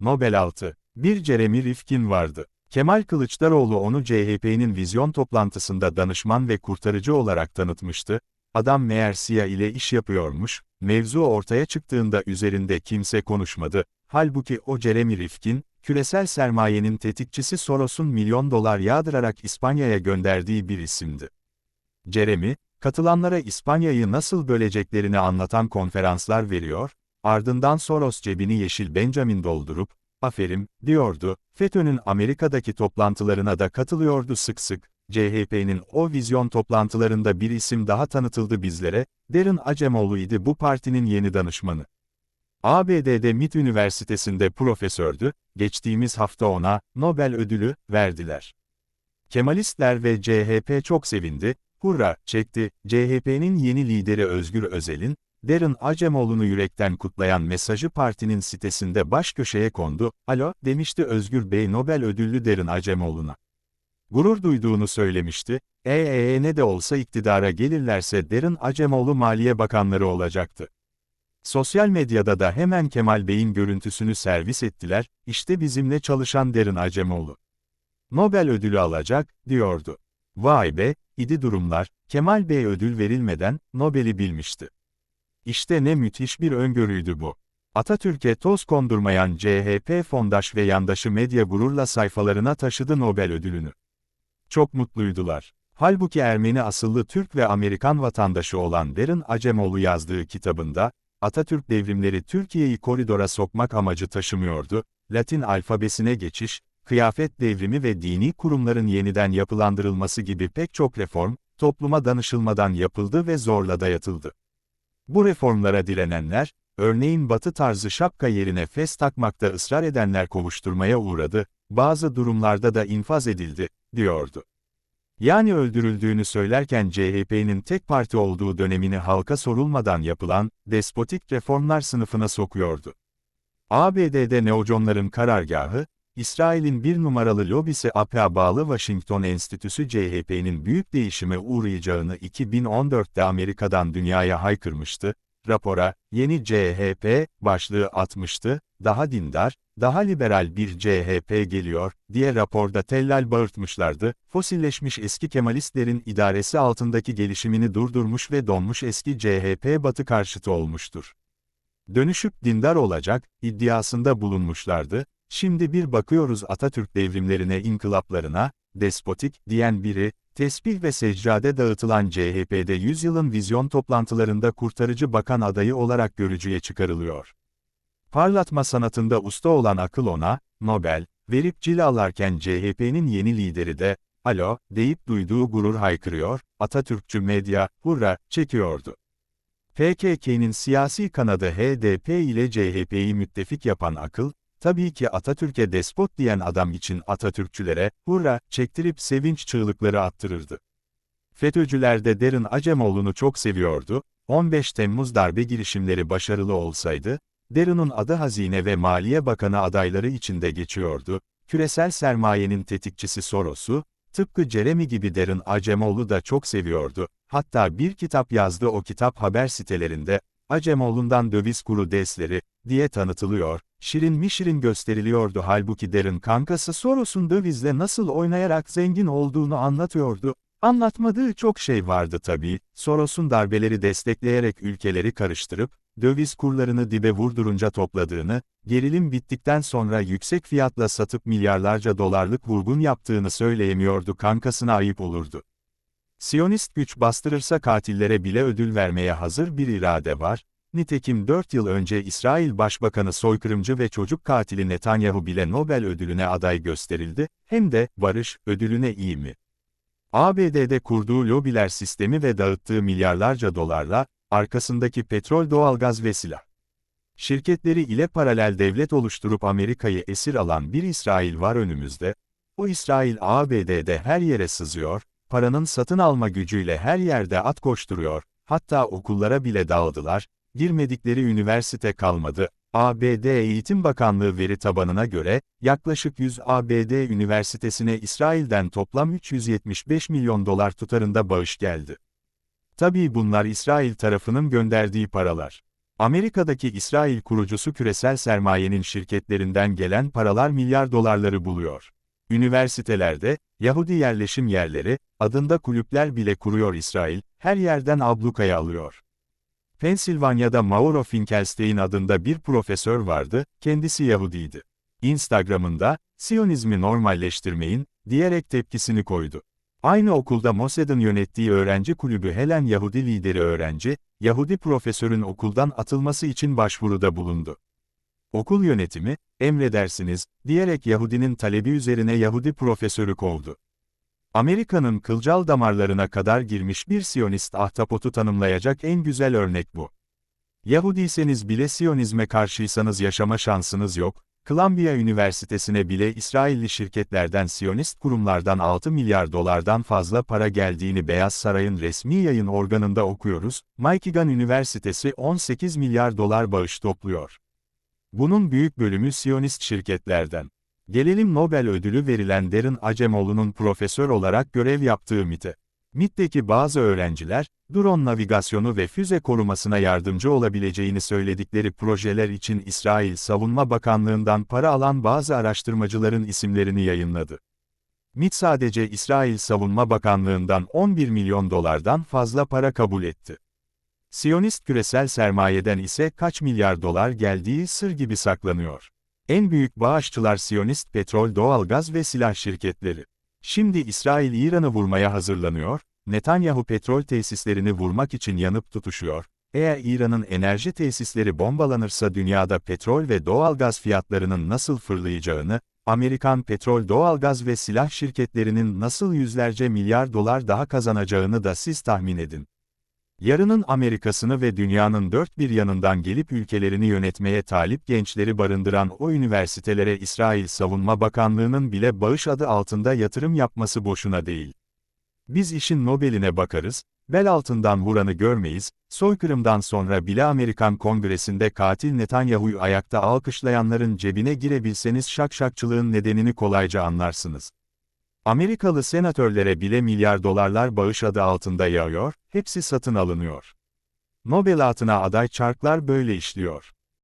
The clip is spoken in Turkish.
Nobel altı. Bir Jeremy Rifkin vardı. Kemal Kılıçdaroğlu onu CHP'nin vizyon toplantısında danışman ve kurtarıcı olarak tanıtmıştı. Adam meğer CIA ile iş yapıyormuş, mevzu ortaya çıktığında üzerinde kimse konuşmadı. Halbuki o Jeremy Rifkin, küresel sermayenin tetikçisi Soros'un milyon dolar yağdırarak İspanya'ya gönderdiği bir isimdi. Jeremy, katılanlara İspanya'yı nasıl böleceklerini anlatan konferanslar veriyor, ardından Soros cebini yeşil Benjamin doldurup, aferin, diyordu, FETÖ'nün Amerika'daki toplantılarına da katılıyordu sık sık, CHP'nin o vizyon toplantılarında bir isim daha tanıtıldı bizlere, Derin Acemoğlu idi bu partinin yeni danışmanı. ABD'de MIT Üniversitesi'nde profesördü, geçtiğimiz hafta ona, Nobel ödülü, verdiler. Kemalistler ve CHP çok sevindi, hurra, çekti, CHP'nin yeni lideri Özgür Özel'in, Derin Acemoğlu'nu yürekten kutlayan mesajı partinin sitesinde baş köşeye kondu, alo, demişti Özgür Bey Nobel ödüllü Derin Acemoğlu'na. Gurur duyduğunu söylemişti, eee ne de olsa iktidara gelirlerse Derin Acemoğlu Maliye Bakanları olacaktı. Sosyal medyada da hemen Kemal Bey'in görüntüsünü servis ettiler, işte bizimle çalışan Derin Acemoğlu. Nobel ödülü alacak, diyordu. Vay be, idi durumlar, Kemal Bey ödül verilmeden, Nobel'i bilmişti. İşte ne müthiş bir öngörüydü bu. Atatürk'e toz kondurmayan CHP fondaş ve yandaşı medya gururla sayfalarına taşıdı Nobel ödülünü. Çok mutluydular. Halbuki Ermeni asıllı Türk ve Amerikan vatandaşı olan Derin Acemoğlu yazdığı kitabında, Atatürk devrimleri Türkiye'yi koridora sokmak amacı taşımıyordu, Latin alfabesine geçiş, kıyafet devrimi ve dini kurumların yeniden yapılandırılması gibi pek çok reform, topluma danışılmadan yapıldı ve zorla dayatıldı. Bu reformlara direnenler, örneğin batı tarzı şapka yerine fes takmakta ısrar edenler kovuşturmaya uğradı, bazı durumlarda da infaz edildi, diyordu. Yani öldürüldüğünü söylerken CHP'nin tek parti olduğu dönemini halka sorulmadan yapılan, despotik reformlar sınıfına sokuyordu. ABD'de neoconların karargahı, İsrail'in bir numaralı lobisi AP'a bağlı Washington Enstitüsü CHP'nin büyük değişime uğrayacağını 2014'te Amerika'dan dünyaya haykırmıştı, rapora, yeni CHP, başlığı atmıştı, daha dindar, daha liberal bir CHP geliyor, diye raporda tellal bağırtmışlardı, fosilleşmiş eski Kemalistlerin idaresi altındaki gelişimini durdurmuş ve donmuş eski CHP batı karşıtı olmuştur. Dönüşüp dindar olacak, iddiasında bulunmuşlardı, şimdi bir bakıyoruz Atatürk devrimlerine inkılaplarına, despotik, diyen biri, tesbih ve secrade dağıtılan CHP'de yüzyılın vizyon toplantılarında kurtarıcı bakan adayı olarak görücüye çıkarılıyor. Parlatma sanatında usta olan akıl ona, Nobel, verip cilalarken CHP'nin yeni lideri de, alo, deyip duyduğu gurur haykırıyor, Atatürkçü medya, hurra, çekiyordu. PKK'nin siyasi kanadı HDP ile CHP'yi müttefik yapan akıl, tabii ki Atatürk'e despot diyen adam için Atatürkçülere, hurra, çektirip sevinç çığlıkları attırırdı. FETÖ'cüler de Derin Acemoğlu'nu çok seviyordu, 15 Temmuz darbe girişimleri başarılı olsaydı, Derin'in adı Hazine ve Maliye Bakanı adayları içinde geçiyordu, küresel sermayenin tetikçisi Soros'u, tıpkı Jeremy gibi Derin Acemoğlu da çok seviyordu, hatta bir kitap yazdı o kitap haber sitelerinde, Acemoğlu'ndan döviz kuru desleri, diye tanıtılıyor, şirin mi şirin gösteriliyordu halbuki Derin kankası Soros'un dövizle nasıl oynayarak zengin olduğunu anlatıyordu. Anlatmadığı çok şey vardı tabii, Soros'un darbeleri destekleyerek ülkeleri karıştırıp, döviz kurlarını dibe vurdurunca topladığını, gerilim bittikten sonra yüksek fiyatla satıp milyarlarca dolarlık vurgun yaptığını söyleyemiyordu kankasına ayıp olurdu. Siyonist güç bastırırsa katillere bile ödül vermeye hazır bir irade var, nitekim 4 yıl önce İsrail Başbakanı soykırımcı ve çocuk katili Netanyahu bile Nobel ödülüne aday gösterildi, hem de, barış, ödülüne iyi mi? ABD'de kurduğu lobiler sistemi ve dağıttığı milyarlarca dolarla, arkasındaki petrol doğalgaz ve silah şirketleri ile paralel devlet oluşturup Amerika'yı esir alan bir İsrail var önümüzde, o İsrail ABD'de her yere sızıyor, paranın satın alma gücüyle her yerde at koşturuyor, hatta okullara bile dağıldılar, girmedikleri üniversite kalmadı. ABD Eğitim Bakanlığı veri tabanına göre, yaklaşık 100 ABD üniversitesine İsrail'den toplam 375 milyon dolar tutarında bağış geldi. Tabii bunlar İsrail tarafının gönderdiği paralar. Amerika'daki İsrail kurucusu küresel sermayenin şirketlerinden gelen paralar milyar dolarları buluyor. Üniversitelerde, Yahudi yerleşim yerleri, adında kulüpler bile kuruyor İsrail, her yerden ablukaya alıyor. Pensilvanya'da Mauro Finkelstein adında bir profesör vardı, kendisi Yahudiydi. Instagram'ında, Siyonizmi normalleştirmeyin, diyerek tepkisini koydu. Aynı okulda Mossad'ın yönettiği öğrenci kulübü Helen Yahudi lideri öğrenci, Yahudi profesörün okuldan atılması için başvuruda bulundu. Okul yönetimi, emredersiniz, diyerek Yahudinin talebi üzerine Yahudi profesörü kovdu. Amerika'nın kılcal damarlarına kadar girmiş bir Siyonist ahtapotu tanımlayacak en güzel örnek bu. Yahudiyseniz bile Siyonizme karşıysanız yaşama şansınız yok, Columbia Üniversitesi'ne bile İsrailli şirketlerden Siyonist kurumlardan 6 milyar dolardan fazla para geldiğini Beyaz Saray'ın resmi yayın organında okuyoruz, Michigan Üniversitesi 18 milyar dolar bağış topluyor. Bunun büyük bölümü Siyonist şirketlerden. Gelelim Nobel ödülü verilen Derin Acemoğlu'nun profesör olarak görev yaptığı MIT'e. MIT'teki bazı öğrenciler, drone navigasyonu ve füze korumasına yardımcı olabileceğini söyledikleri projeler için İsrail Savunma Bakanlığı'ndan para alan bazı araştırmacıların isimlerini yayınladı. MIT sadece İsrail Savunma Bakanlığı'ndan 11 milyon dolardan fazla para kabul etti. Siyonist küresel sermayeden ise kaç milyar dolar geldiği sır gibi saklanıyor. En büyük bağışçılar Siyonist petrol, doğalgaz ve silah şirketleri. Şimdi İsrail İran'ı vurmaya hazırlanıyor, Netanyahu petrol tesislerini vurmak için yanıp tutuşuyor. Eğer İran'ın enerji tesisleri bombalanırsa dünyada petrol ve doğalgaz fiyatlarının nasıl fırlayacağını, Amerikan petrol, doğalgaz ve silah şirketlerinin nasıl yüzlerce milyar dolar daha kazanacağını da siz tahmin edin. Yarının Amerikasını ve dünyanın dört bir yanından gelip ülkelerini yönetmeye talip gençleri barındıran o üniversitelere İsrail Savunma Bakanlığı'nın bile bağış adı altında yatırım yapması boşuna değil. Biz işin Nobel'ine bakarız, bel altından vuranı görmeyiz, soykırımdan sonra bile Amerikan Kongresi'nde katil Netanyahu'yu ayakta alkışlayanların cebine girebilseniz şakşakçılığın nedenini kolayca anlarsınız. Amerikalı senatörlere bile milyar dolarlar bağış adı altında yağıyor, hepsi satın alınıyor. Nobel altına aday çarklar böyle işliyor.